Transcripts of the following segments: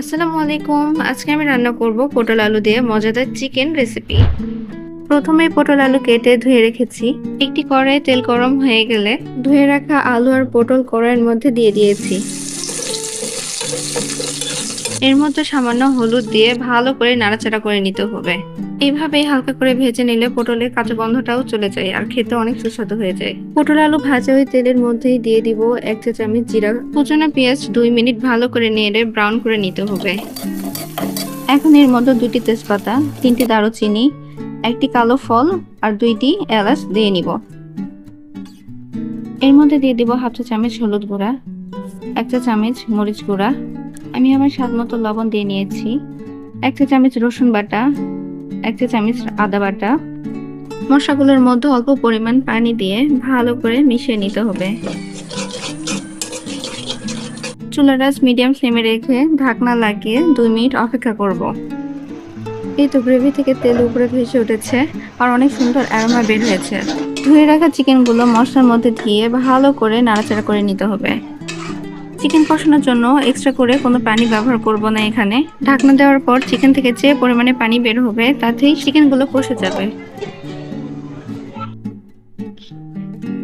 আসসালামু আলাইকুম। আজকে আমি রান্না করব পটল আলু দিয়ে মজাদার চিকেন রেসিপি। প্রথমে পটল আলু কেটে ধুয়ে রেখেছি। একটি কড়াইয়ে তেল গরম হয়ে গেলে ধুয়ে রাখা আলু আর পটল কড়াইয়ের মধ্যে দিয়ে দিয়েছি। এর মধ্যে সামান্য হলুদ দিয়ে ভালো করে নাড়াচাড়া করে নিতে হবে। এইভাবে হালকা করে ভেজে নিলে পটলের কাঁচা গন্ধটাও চলে যায় আর খেতে অনেক সুস্বাদু হয়ে যায়। পটল আলু ভাজা ওই তেলের মধ্যেই দিয়ে দিব এক চা চামচ জিরা। কুচনা পেঁয়াজ দুই মিনিট ভালো করে নেড়ে ব্রাউন করে নিতে হবে। এখন এর মধ্যে দুটি তেজপাতা, তিনটি দারুচিনি, একটি কালো ফল আর দুইটি এলাচ দিয়ে নিব। এর মধ্যে দিয়ে দিব হাফ চা চামচ হলুদ গুঁড়া, এক চা চামচ মরিচ গুঁড়া আমি আমার স্বাদ মতো লবণ দিয়ে নিয়েছি। এক চা চামচ রসুন বাটা, এক চা চামচ আদা বাটা। মশলাগুলোর মধ্যে অল্প পরিমাণ পানি দিয়ে ভালো করে মিশিয়ে নিতে হবে। চুলার আঁচ মিডিয়াম ফ্লেমে রেখে ঢাকনা লাগিয়ে দুই মিনিট অপেক্ষা করব। এই তো গ্রেভি থেকে তেল উপরে ভেসে উঠেছে আর অনেক সুন্দর অ্যারোমা বের হয়েছে। ধুয়ে রাখা চিকেনগুলো মশলার মধ্যে দিয়ে ভালো করে নাড়াচাড়া করে নিতে হবে। চিকেন কষানোর জন্য এক্সট্রা করে কোনো পানি ব্যবহার করব না এখানে। ঢাকনা দেওয়ার পর চিকেন থেকে যে পরিমাণে পানি বের হবে, তাতেই চিকেনগুলো কষে যাবে।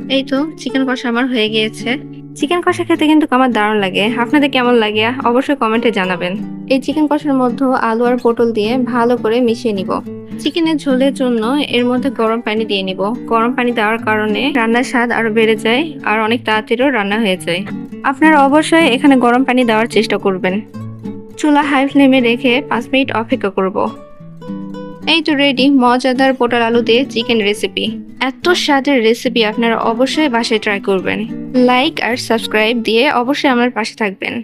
এই তো চিকেন কষা আমার হয়ে গিয়েছে। চিকেন কষা খেতে কিন্তু আমার দারুণ লাগে। আপনাদের কেমন লাগে? অবশ্যই কমেন্টে জানাবেন। এই চিকেন কষার মধ্যে আলু আর পটল দিয়ে ভালো করে মিশিয়ে নিব। চিকেনের ঝোলের জন্য এর মধ্যে গরম পানি দিয়ে নিব। গরম পানি দেওয়ার কারণে রান্নার স্বাদ আরও বেড়ে যায় আর অনেক তাড়াতাড়িও রান্না হয়ে যায়। আপনারা অবশ্যই এখানে গরম পানি দেওয়ার চেষ্টা করবেন। চুলা হাই ফ্লেমে রেখে পাঁচ মিনিট অপেক্ষা করব। এই তো রেডি মজাদার পোটাল আলু দিয়ে চিকেন রেসিপি এত স্বাদের রেসিপি আপনারা অবশ্যই বাসায় ট্রাই করবেন। লাইক আর সাবস্ক্রাইব দিয়ে অবশ্যই আমার পাশে থাকবেন।